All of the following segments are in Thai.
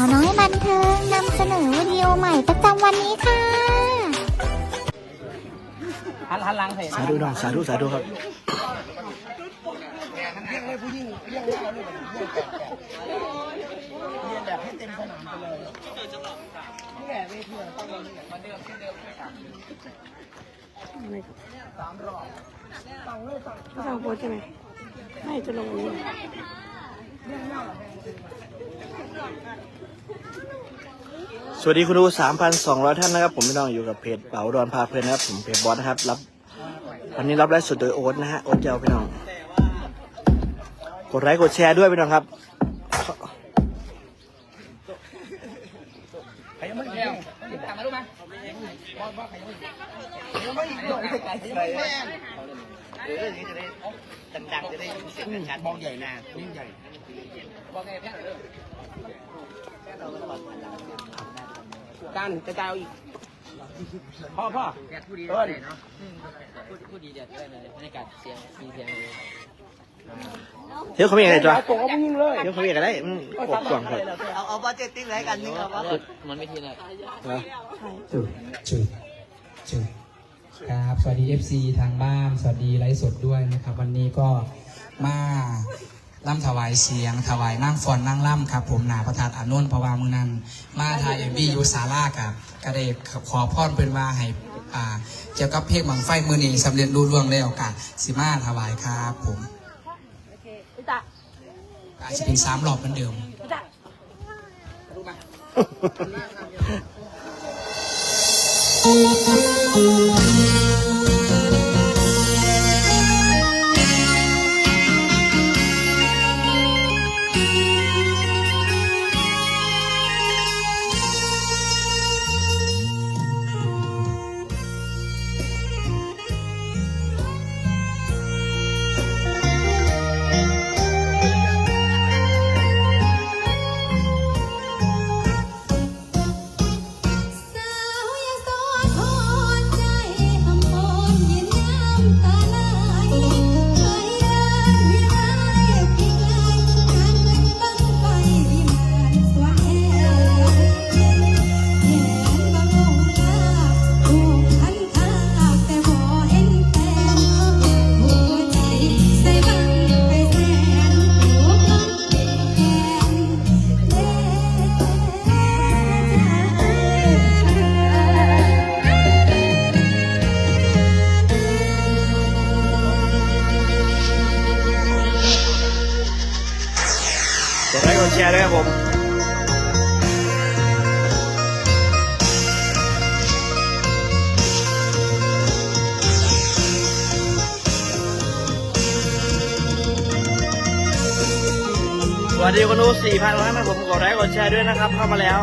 าวน้อยบันเทิงนำเสนอวิดีโอใหม่ประจำวันนี้ค่ะหันหันหลังเห็นสาธุน้องสาธุสาธุครับไม่ทำโพสใช่ไหมไม่จะลงอันนี้ สวัสดีคุณดู3,200 ท่านนะครับ ผมพี่น้องอยู่กับเพจเป๋าดอนพาเพลินนะครับ ผมเพจบอสนะครับ รับวันนี้รับไลฟ์สดโดยโอ๊ตนะฮะ โอ๊ตเจ้าพี่น้อง กดไลค์กดแชร์ด้วยพี่น้องครับใครยังไม่แก้วตามมาลูกมาบอลบอลใครยังไม่ยังไม่โดนไกลยังไม่แม่เรื่องนี้จะได้ดังๆจะได้เสียงชัดมองใหญ่นายิ่งใหญ่ บอกไงแพ้เลยการกระจายอีกพ่อพ่อพูดดีเลยเนาะพูดพูดดีเด็ดด้วยเลยบรรยากาศเสียงมีเสียงเลยเดี๋ยวเขามีอะไรจ้ะตรงก็ยิ่งเลยเดี๋ยวเขามีอะไรอืมกดกล่องครับเอาเอาบัตเจ็ตติ้งไรกันนี่ครับมันไม่ทีเลยจุดจุดจุดครับสวัสดี FC ทางบ้าน สวัสดีไลฟ์สดด้วยนะครับ วันนี้ก็มา ล่ำถวายเสียง ถวายนั่งฟอนนั่งล่ำครับ ผมหนาประธานอานนท์พระวามือนั้นมาทายเอ็มบียูซาร่ากับกระเดขอพรเป็นว่าให้อ่าเกี่ยวกับเพลงบังไฟมือนี้สำเร็จรุ่ล่วงแล้วกับสิมาถวายครับผมอาจจะเป็นสามรอบเหมือนเดิมส วัสดีคนดู4,000ท่านนะผมกดไลค์กดแชร์ด้วยนะครับ เข้ามาแล้ว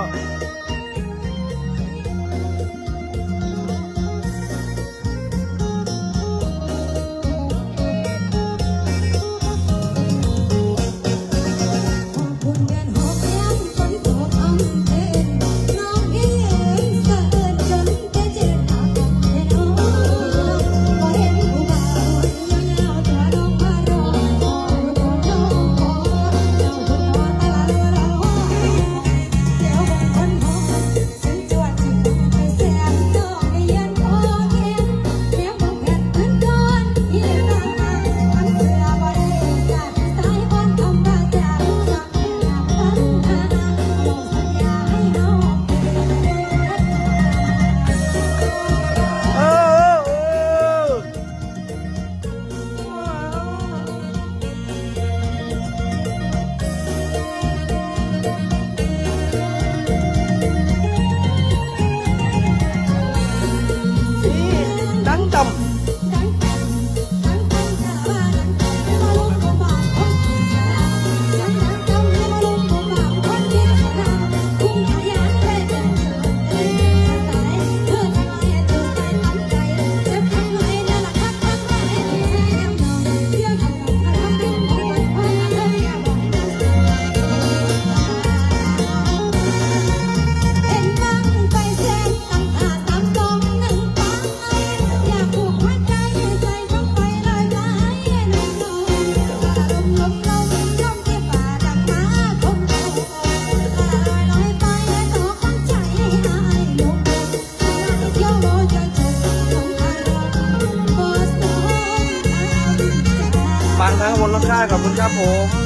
鸭脖。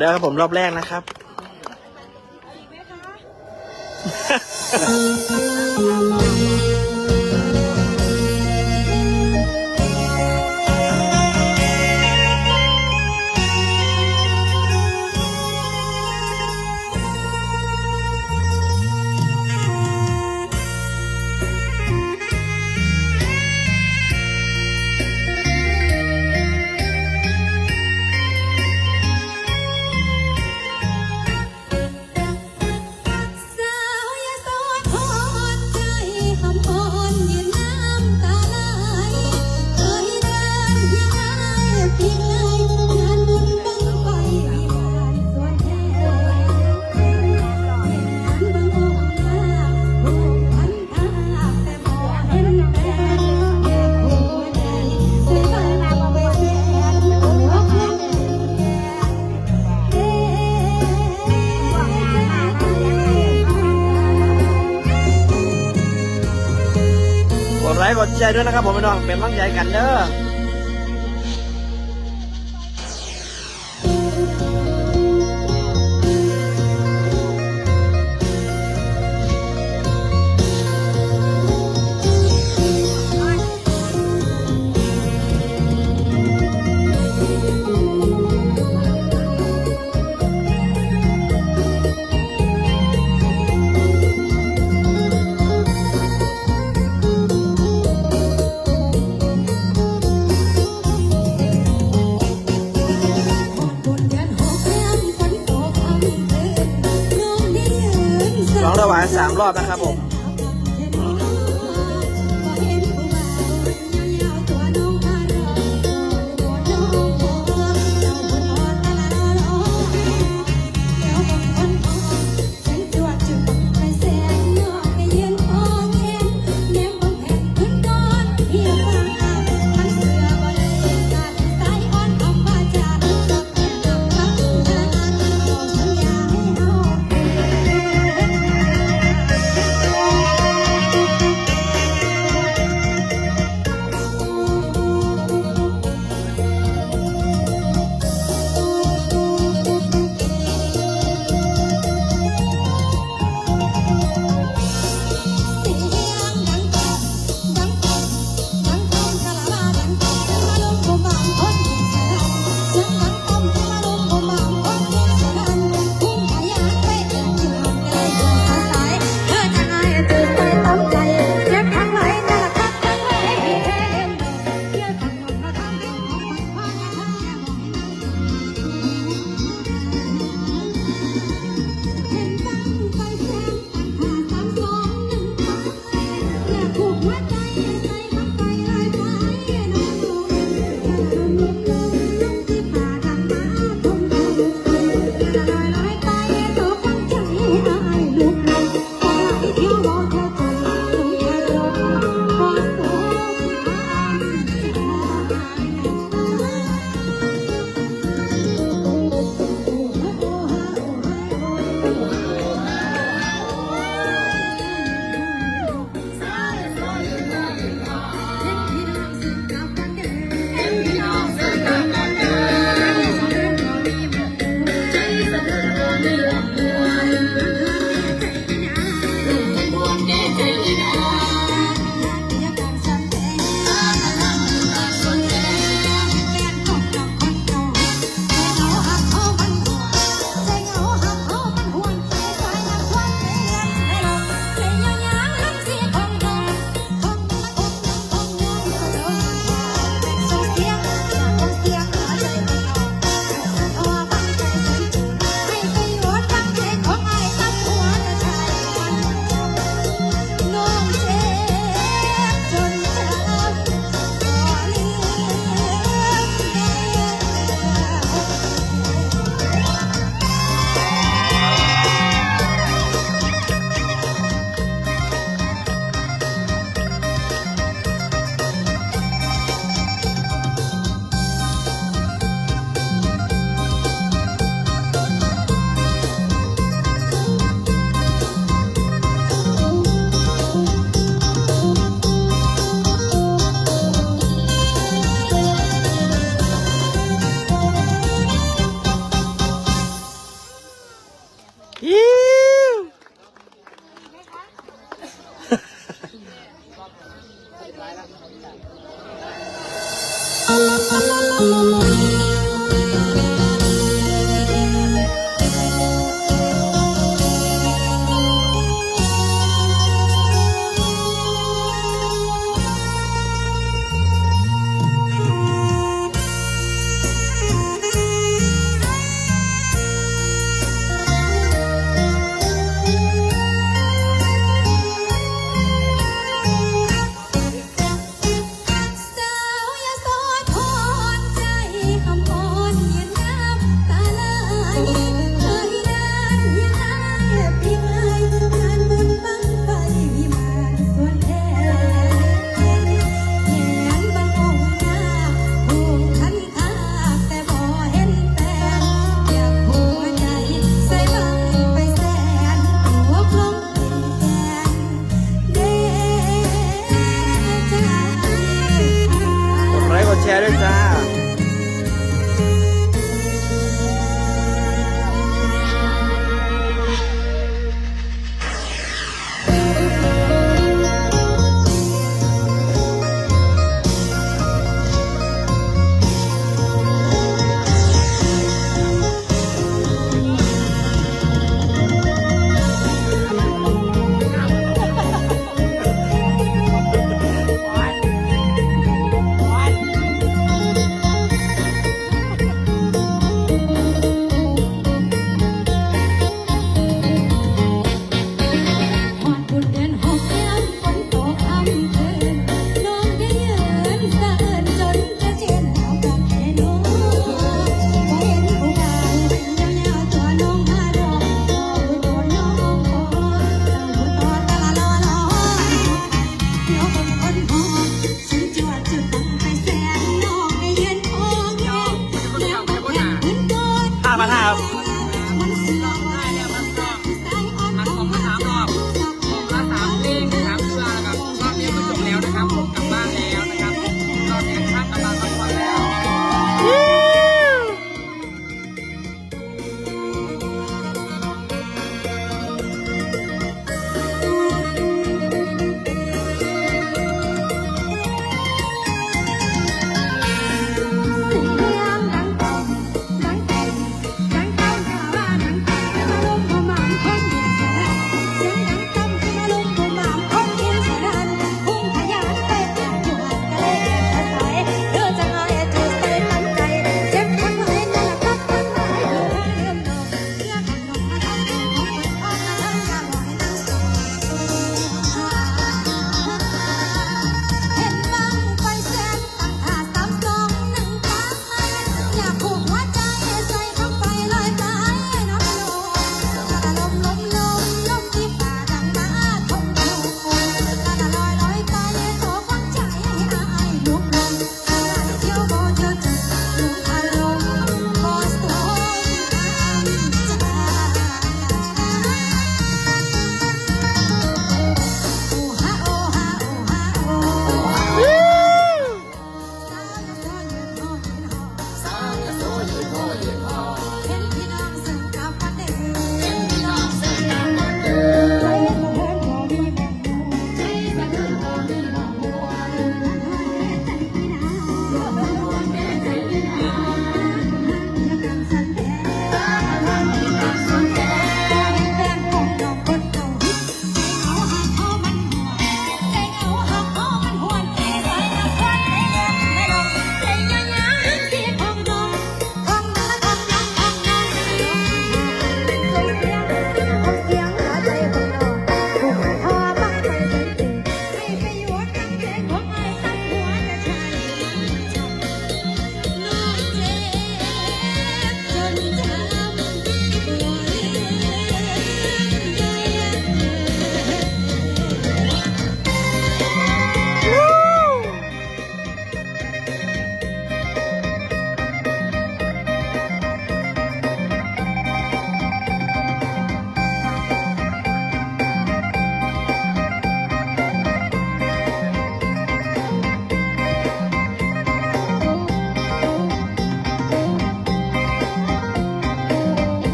แล้วครับผมรอบแรกนะครับ Thank you. กดแชด้วยนะครับผมน้องเป็นมั่งใจกันเด้อ สามรอบนะครับผม